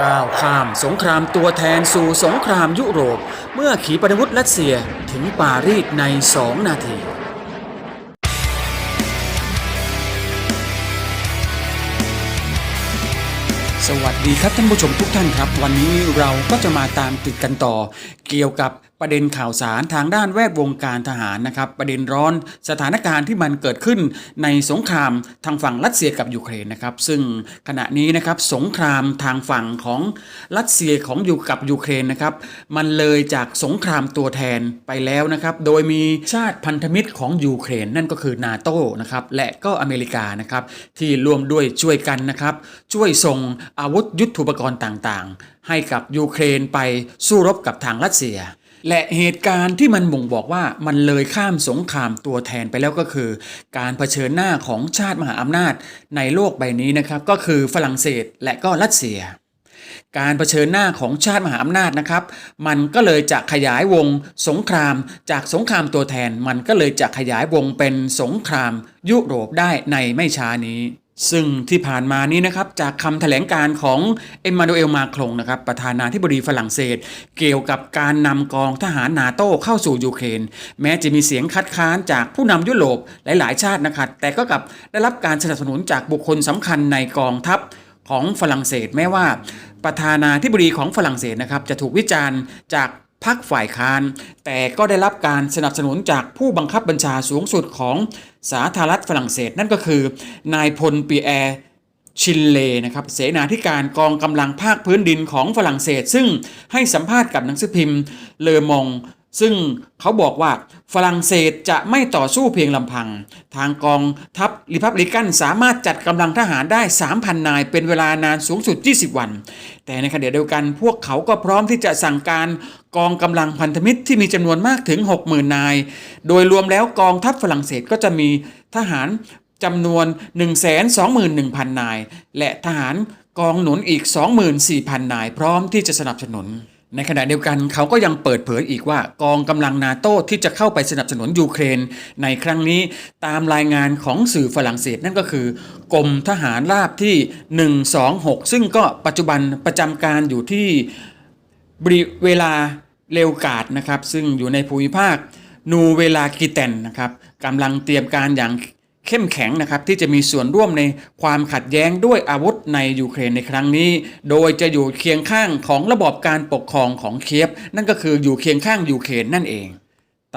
ก้าวข้ามสงครามตัวแทนสู่สงครามยุโรป เมื่อขีปนาวุธรัสเซียถึงปารีสใน 2 นาทีสวัสดีครับท่านผู้ชมทุกท่านครับ วันนี้เราก็จะมาตามติดกันต่อ เกี่ยวกับ ประเด็นข่าวสารทางด้านแวดวงการทหารนะครับ ประเด็นร้อนสถานการณ์ที่มันเกิดขึ้นในสงครามทางฝั่งรัสเซียกับยูเครนนะครับ ซึ่งขณะนี้นะครับสงครามทางฝั่งของรัสเซียของอยู่กับยูเครนนะครับ มันเลยจากสงครามตัวแทนไปแล้วนะครับ โดยมีชาติพันธมิตรของยูเครนนั่นก็คือนาโตนะครับและก็อเมริกานะครับที่ร่วมด้วยช่วยกันนะครับ ช่วยส่งอาวุธยุทโธปกรณ์ต่างๆ ให้กับยูเครนไปสู้รบกับทางรัสเซีย และเหตุการณ์ที่มันบ่งบอกว่ามันเลยข้ามสงครามตัวแทนไปแล้วก็คือ การเผชิญหน้าของชาติมหาอำนาจในโลกใบนี้นะครับ ก็คือฝรั่งเศสและก็รัสเซีย การเผชิญหน้าของชาติมหาอำนาจนะครับ มันก็เลยจะขยายวงสงคราม จากสงครามตัวแทน มันก็เลยจะขยายวงเป็นสงครามยุโรปได้ในไม่ช้านี้ ซึ่งที่ผ่านมานี้นะครับจากคำแถลงการของเอ็มมานูเอลมาครงนะครับประธานาธิบดีฝรั่งเศส เกี่ยวกับการนำกองทหารนาโต้เข้าสู่ยูเครนแม้จะมีเสียงคัดค้านจากผู้นำยุโรปหลาย ๆ ชาตินะครับแต่ก็กลับได้รับการสนับสนุนจากบุคคลสำคัญในกองทัพของฝรั่งเศสแม้ว่า ประธานาธิบดีของฝรั่งเศสนะครับจะถูกวิจารณ์จาก พรรคฝ่ายค้าน แต่ก็ได้รับการสนับสนุนจากผู้บังคับบัญชาสูงสุดของสาธารณรัฐฝรั่งเศส นั่นก็คือ นายพลปีแอร์ชินเลนะครับเสนาธิการกองกำลังภาคพื้นดินของฝรั่งเศส ซึ่งให้สัมภาษณ์กับหนังสือพิมพ์เลอมอง ซึ่งเขาบอกว่าฝรั่งเศสจะไม่ต่อสู้เพียงลำพัง ทางกองทัพริพับลิกันสามารถจัดกำลังทหารได้ 3,000 นาย เป็นเวลานานสูงสุด 20 วัน แต่ในขณะเดียวกันพวกเขาก็พร้อมที่จะสั่งการกองกำลังพันธมิตรที่มีจำนวนมากถึง 60,000 นาย โดยรวมแล้วกองทัพฝรั่งเศสก็จะมีทหารจำนวน 121,000 นาย และทหารกองหนุนอีก 24,000 นาย พร้อมที่จะสนับสนุน ในขณะเดียวกันเขาก็ยังเปิดเผยอีกว่ากองกำลังนาโต้ที่จะเข้าไปสนับสนุนยูเครน ในครั้งนี้ตามรายงานของสื่อฝรั่งเศสนั่นก็คือกรมทหารราบที่ 126 ซึ่งก็ปัจจุบันประจำการอยู่ที่บริเวลาเลวกาดนะครับ ซึ่งอยู่ในภูมิภาคนูเวลากิเตนนะครับกำลังเตรียมการอย่าง เข้มแข็งนะครับที่จะมีส่วนร่วมในความขัดแย้งด้วยอาวุธในยูเครนในครั้งนี้ โดยจะอยู่เคียงข้างของระบอบการปกครองของเคียฟ นั่นก็คืออยู่เคียงข้างยูเครนนั่นเอง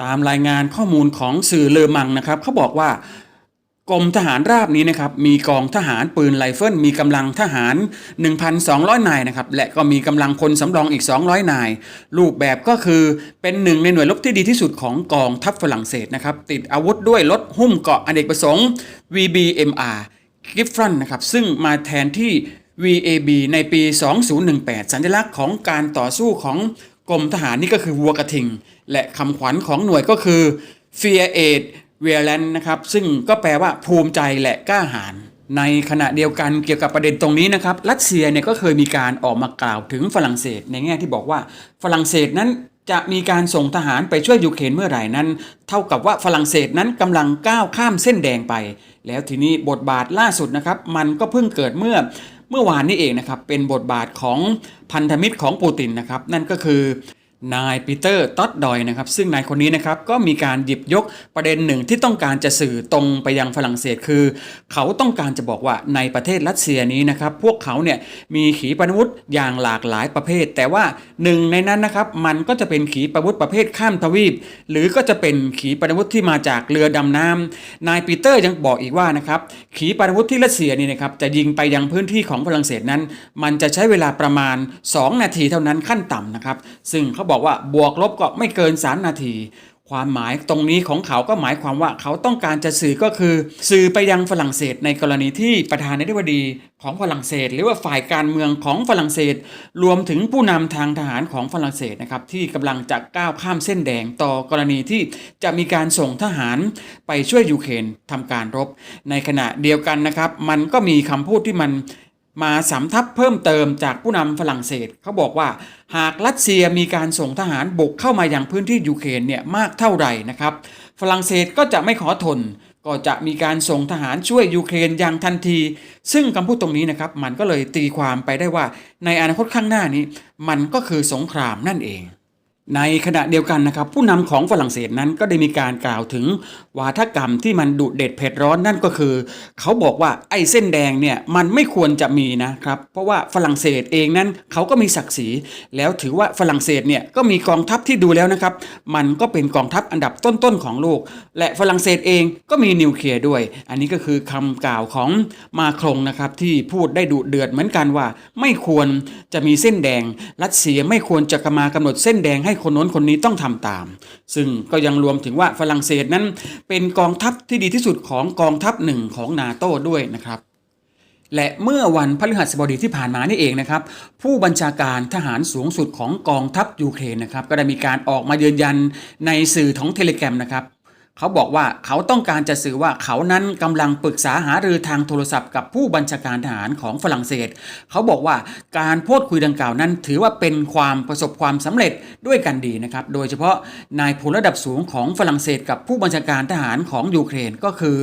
ตามรายงานข้อมูลของสื่อเลอมังนะครับเขาบอกว่า กรมทหารราบนี้นะครับมีกองทหารปืนไรเฟิลมีกำลังทหาร 1,200 นายนะครับและก็มีกำลังพลสำรองอีก 200 นาย รูปแบบก็คือเป็นหนึ่งในหน่วยรบที่ดีที่สุดของกองทัพฝรั่งเศสนะครับติดอาวุธด้วยรถหุ้มเกราะอเนกประสงค์ VBMR g i f f r o n นะครับซึ่งมาแทนที่ VAB ในปี 2018 สัญลักษณ์ของการต่อสู้ของกรมทหารนี่ก็คือวัวกระทิง และคำขวัญของหน่วยก็คือ Fear Aid v i o l e n นะครับซึ่งก็แปลว่าภูมิใจและกล้าหาญในขณะเดียวกันเกี่ยวกับประเด็นตรงนี้นะครับรัสเซียเนี่ยก็เคยมีการออกมากล่าวถึงฝรั่งเศสในแง่ที่บอกว่าฝรั่งเศสนั้นจะมีการส่งทหารไปช่วยยูเครนเมื่อไหร่นั้น เท่ากับว่าฝรั่งเศสนั้นกำลังก้าวข้ามเส้นแดงไป แล้วทีนี้บทบาทล่าสุดนะครับมันก็เพิ่งเกิดเมื่อเมื่อวานนี้เองนะครับเป็นบทบาทของพันธมิตรของปูตินนะครับนั่นก็คือ นายปีเตอร์ต็อดดอยนะครับ ซึ่งนายคนนี้นะครับก็มีการหยิบยกประเด็นหนึ่งที่ต้องการจะสื่อตรงไปยังฝรั่งเศสคือ เขาต้องการจะบอกว่าในประเทศรัสเซียนี้นะครับ พวกเขาเนี่ยมีขีปนาวุธอย่างหลากหลายประเภท แต่ว่าหนึ่งในนั้นนะครับมันก็จะเป็นขีปนาวุธประเภทข้ามทวีป หรือก็จะเป็นขีปนาวุธที่มาจากเรือดำน้ำนายปีเตอร์ยังบอกอีกว่านะครับขีปนาวุธที่รัสเซียนี่นะครับจะยิงไปยังพื้นที่ของฝรั่งเศสนั้น มันจะใช้เวลาประมาณ 2 นาทีเท่านั้นขั้นต่ำนะครับซึ่งเขาบอกว่าบวกลบก็ไม่เกิน 3 นาที ความหมายตรงนี้ของเขาก็หมายความว่าเขาต้องการจะสื่อก็คือ สื่อไปยังฝรั่งเศสในกรณีที่ประธานาธิบดีของฝรั่งเศส หรือว่าฝ่ายการเมืองของฝรั่งเศส รวมถึงผู้นำทางทหารของฝรั่งเศสนะครับที่กำลังจะก้าวข้ามเส้นแดงต่อกรณีที่จะมีการส่งทหารไปช่วยยูเครนทำการรบ ในขณะเดียวกันนะครับ มันก็มีคำพูดที่มัน มาสำทับเพิ่มเติมจากผู้นำฝรั่งเศสเขาบอกว่า หากรัสเซียมีการส่งทหารบุกเข้ามาอย่างพื้นที่ยูเครนเนี่ยมากเท่าไหร่นะครับ ฝรั่งเศสก็จะไม่ขอทน ก็จะมีการส่งทหารช่วยยูเครนอย่างทันที ซึ่งคำพูดตรงนี้นะครับมันก็เลยตีความไปได้ว่าในอนาคตข้างหน้านี้ มันก็คือสงครามนั่นเอง ในขณะเดียวกันนะครับผู้นำของฝรั่งเศสนั้นก็ได้มีการกล่าวถึงวาทกรรมที่มันดุเด็ดเผ็ดร้อนนั่นก็คือ เขาบอกว่าไอ้เส้นแดงเนี่ยมันไม่ควรจะมีนะครับเพราะว่าฝรั่งเศสเองนั้นเขาก็มีศักดิ์ศรีแล้วถือว่าฝรั่งเศสเนี่ยก็มีกองทัพที่ดูแล้วนะครับ มันก็เป็นกองทัพอันดับต้นๆของโลก และฝรั่งเศสเองก็มีนิวเคลียร์ด้วย อันนี้ก็คือคำกล่าวของมาครงนะครับที่พูดได้ดุเดือดเหมือนกันว่า ไม่ควรจะมีเส้นแดง รัสเซียไม่ควรจะมากำหนดเส้นแดงให้คนโน้นคนนี้ต้องทำตาม ซึ่งก็ยังรวมถึงว่าฝรั่งเศสนั้นเป็นกองทัพที่ดีที่สุดของกองทัพหนึ่งของนาโต้ด้วยนะครับและเมื่อวันพฤหัสบดีที่ผ่านมานี่เองนะครับ ผู้บัญชาการทหารสูงสุดของกองทัพยูเครนนะครับ ก็ได้มีการออกมายืนยันในสื่อของเทเลแกรมนะครับ เขาบอกว่าเขาต้องการจะสื่อว่าเขานั้นกำลังปรึกษาหารือทางโทรศัพท์กับผู้บัญชาการทหารของฝรั่งเศส เขาบอกว่าการพูดคุยดังกล่าวนั้น ถือว่าเป็นความประสบความสำเร็จด้วยกันดีนะครับ โดยเฉพาะนายพลระดับสูงของฝรั่งเศส กับผู้บัญชาการทหารของยูเครนก็คือ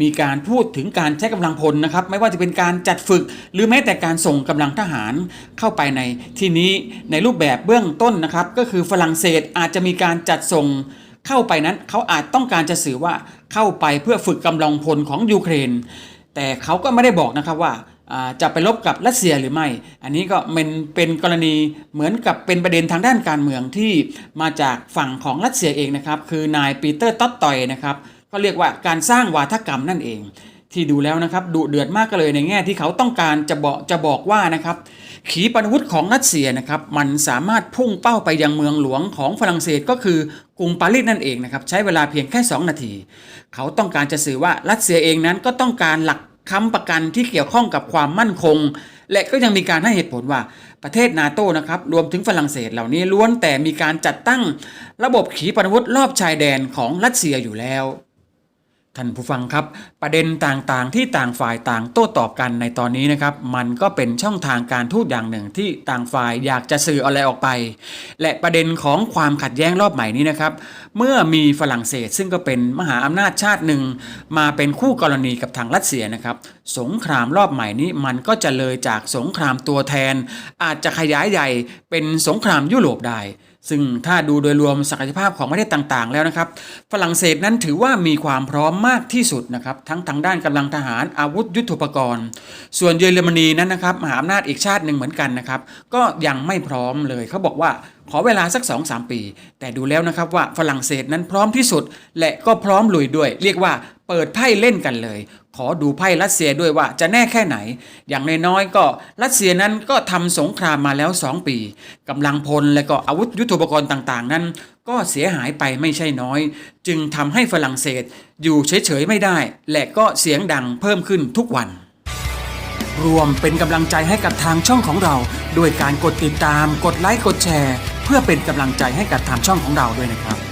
มีการพูดถึงการใช้กำลังพลนะครับ ไม่ว่าจะเป็นการจัดฝึก หรือแม้แต่การส่งกำลังทหารเข้าไปในที่นี้ในรูปแบบเบื้องต้นนะครับ ก็คือฝรั่งเศสอาจจะมีการจัดส่ง เข้าไปนั้นเขาอาจต้องการจะสื่อว่าเข้าไปเพื่อฝึกกำลังพลของยูเครน แต่เขาก็ไม่ได้บอกนะครับว่าจะไปลบกับรัสเซียหรือไม่ อันนี้ก็เป็นเป็นกรณีเหมือนกับเป็นประเด็นทางด้านการเมืองที่มาจากฝั่งของรัสเซียเองนะครับ คือนายปีเตอร์ต๊อตตอยนะครับ ก็เรียกว่าการสร้างวาทกรรมนั่นเอง ที่ดูแล้วนะครับดุเดือดมากก็เลยในแง่ที่เขาต้องการจะบอกจะบอกว่านะครับขีปนาวุธของรัสเซียนะครับมันสามารถพุ่งเป้าไปยังเมืองหลวงของฝรั่งเศสก็คือกรุงปารีสนั่นเองนะครับใช้เวลาเพียงแค่ 2 นาที เขาต้องการจะสื่อว่ารัสเซียเองนั้นก็ต้องการหลักค้ำประกันที่เกี่ยวข้องกับความมั่นคง และก็ยังมีการให้เหตุผลว่าประเทศนาโต้นะครับรวมถึงฝรั่งเศสเหล่านี้ล้วนแต่มีการจัดตั้งระบบขีปนาวุธรอบชายแดนของรัสเซียอยู่แล้ว ท่านผู้ฟังครับ ประเด็นต่างๆ ที่ต่างฝ่ายต่างโต้ตอบกันในตอนนี้นะครับ มันก็เป็นช่องทางการทูตอย่างหนึ่งที่ต่างฝ่ายอยากจะสื่ออะไรออกไป และประเด็นของความขัดแย้งรอบใหม่นี้นะครับ เมื่อมีฝรั่งเศสซึ่งก็เป็นมหาอำนาจชาติหนึ่ง มาเป็นคู่กรณีกับทางรัสเซียนะครับ สงครามรอบใหม่นี้มันก็จะเลยจากสงครามตัวแทน อาจจะขยายใหญ่เป็นสงครามยุโรปได้ ซึ่งถ้าดูโดยรวมศักยภาพของประเทศต่างๆ แล้วนะครับ ฝรั่งเศสนั้นถือว่ามีความพร้อมมากที่สุดนะครับ ทั้งทางด้านกำลังทหารอาวุธยุทโธปกรณ์ ส่วนเยอรมนีนั้นนะครับมหาอำนาจอีกชาติหนึ่งเหมือนกันนะครับ ก็ยังไม่พร้อมเลยเขาบอกว่าขอเวลาสัก 2-3 ปี แต่ดูแล้วนะครับว่าฝรั่งเศสนั้นพร้อมที่สุด และก็พร้อมลุยด้วย เรียกว่า เปิดไพ่เล่นกันเลย ขอดูไพ่รัสเซียด้วยว่าจะแน่แค่ไหน อย่างน้อยๆก็รัสเซียนั้นก็ทำสงครามมาแล้ว 2 ปีกำลังพลและก็อาวุธยุทโธปกรณ์ต่างๆ นั้น ก็เสียหายไปไม่ใช่น้อย จึงทำให้ฝรั่งเศสอยู่เฉยๆไม่ได้ และก็เสียงดังเพิ่มขึ้นทุกวันรวมเป็นกำลังใจให้กับทางช่องของเรา ด้วยการกดติดตาม กดไลค์ กดแชร์ เพื่อเป็นกำลังใจให้กับทางช่องของเราด้วยนะครับ